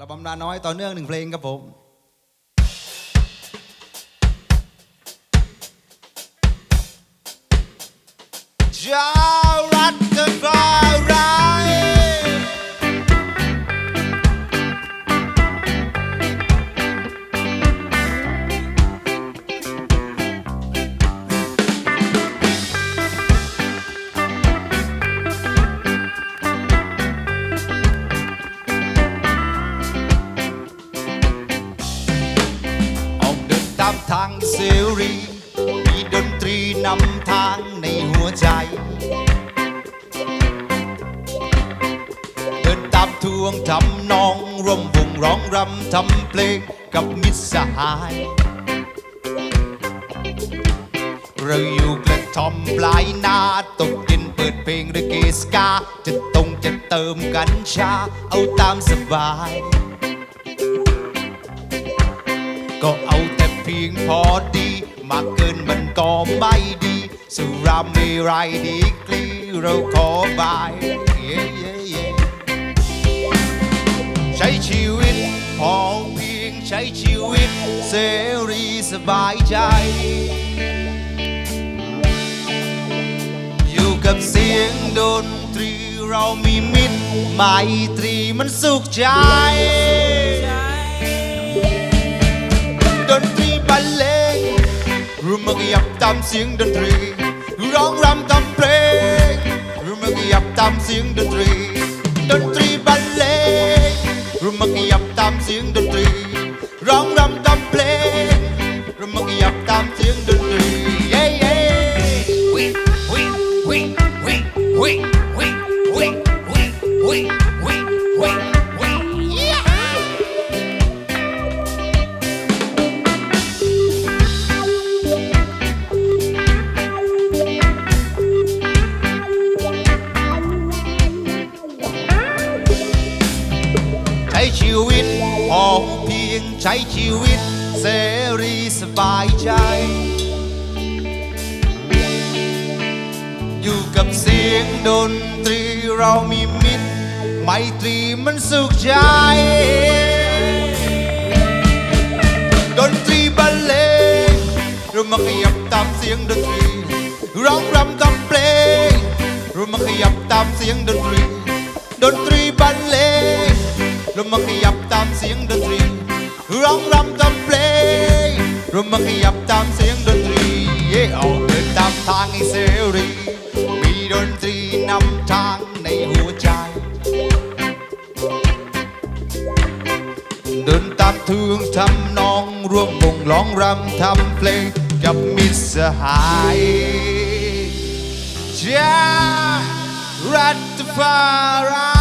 ระบำนาน้อยต่อเนื่องหนึ่งเพลงครับผมจ้า รี มีดนตรีนำทางในหัวใจ เดินตามทวงทำนองร่วมวงร้องรำทำเพลงกับมิตรสหาย เราอยู่กระทอมปลายนาตกเย็นเปิดเพลงเรเกสกา จะตรงจะเติมกัญชา เอาตามสบาย ก็เอา งพอดีมากเกินมันก็ไม่ดีสุราม่ไรดีกรีเราขอบายใช้ชีวิตพอเพียงใช้ชีวิตเสรีสบายใจ อยู่กับเสียงดนตรีเรามีมิตรไมตรีมันสุขใจดนตรี บรรเลงรู้มาขยับตามเสียงดนตรี ร้องรำทำเพลงรู้มาขยับตามเสียงดนตรี ดนตรีบรรเลงรู้มาขยับตามเสียงดนตรี ร้องรำทำเพลงรู้มาขยับตามเสียงดนตรีเย้เย้ we we we we we we we we we we we we yeah ชีวิตพอเพียงใช้ชีวิตเสรีสบายใจ อยู่กับเสียงดนตรีเรามีมิตร ไมตรีมันสุขใจ ดนตรีบรรเลงเรามาขยับตามเสียงดนตรีร้องรำทำเพลงเรามาขยับตามเสียงดนตรี ดนตรีบรรเลง เรามาขยับตามเสียงดนตรีร้องรำทำเพลงเรามาขยับตามเสียงดนตรีเย่ออกเดินตามทางให้เสรีมีดนตรีนำทางในหัวใจ เดินตามทวงทำนองร่วมวงร้องรำทำเพลงกับมิตรสหายจ้ารัฐฟารา